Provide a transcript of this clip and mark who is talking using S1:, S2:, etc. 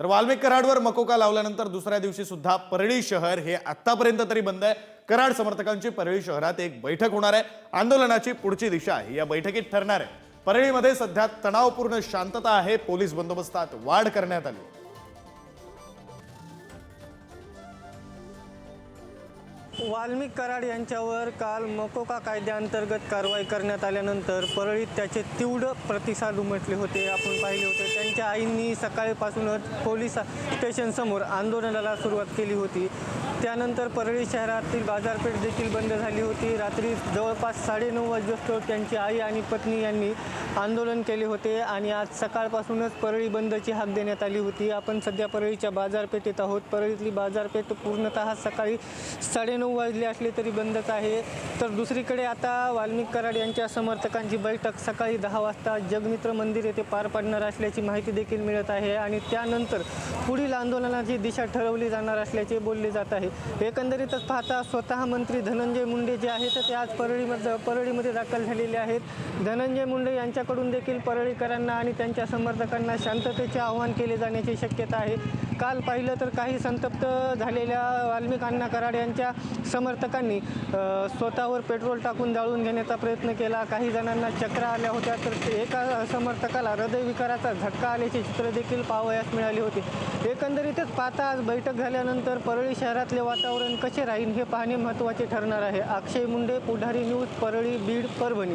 S1: तर वाल्मिक कराडवर मकोका लावल्यानंतर दुसऱ्या दिवशी सुद्धा परळी शहर हे आतापर्यंत तरी बंद आहे. कराड समर्थकांची परळी शहरात एक बैठक होणार आहे. आंदोलनाची पुढची दिशा ही या बैठकीत ठरणार आहे. परळीमध्ये सध्या तणावपूर्ण शांतता आहे. पोलीस बंदोबस्तात वाढ करण्यात आली.
S2: वाल्मिक कराड यांच्यावर काल मकोका कायद्याअंतर्गत कारवाई करण्यात आल्यानंतर परळीत त्याचे तीव्र प्रतिसाद उमटले होते. आपण पाहिले होते त्यांच्या आईंनी सकाळीपासूनच पोलीस स्टेशनसमोर आंदोलनाला सुरुवात केली होती. त्यानंतर परळी शहरातील बाजारपेठ देखील बंद झाली होती. रात्री जवळपास साडेनऊ वाजता त्यांची आई आणि पत्नी यांनी आंदोलन केले होते आणि आज सकाळपासूनच परळी बंदची हाक देण्यात आली होती. आपण सध्या परळीच्या बाजारपेठेत आहोत. परळीतली बाजारपेठ पूर्णतः सकाळी साडेनऊ वाजले असले तरी बंदच आहे. तर दुसरीकडे आता वाल्मिक कराड यांच्या समर्थकांची बैठक सकाळी दहा वाजता जगमित्र मंदिर येथे पार पाडणार असल्याची माहिती देखील मिळत आहे आणि त्यानंतर पुढील आंदोलनाची दिशा ठरवली जाणार असल्याचे बोलले जात आहे. एकंदरीतच पाहता स्वतः मंत्री धनंजय मुंडे जे आहेत ते आज परळीमध्ये परळीमध्ये दाखल झालेले आहेत. धनंजय मुंडे यांच्या यांच्याकडून देखील परळीकरांना आणि त्यांच्या समर्थकांना शांततेचे आवाहन केले जाण्याची शक्यता आहे. काल पाहिलं तर काही संतप्त झालेल्या वाल्मिक अण्णा कराड यांच्या समर्थकांनी स्वतःवर पेट्रोल टाकून जाळून घेण्याचा प्रयत्न केला. काही जणांना चक्रा आल्या होत्या तर एका समर्थकाला हृदयविकाराचा झटका आल्याचे चित्र देखील पाहावयास मिळाले होते. एकंदरीतच पाहता आज बैठक झाल्यानंतर परळी शहरातले वातावरण कसे राहील हे पाहणे महत्त्वाचे ठरणार आहे. अक्षय मुंडे पुढारी न्यूज परळी बीड परभणी.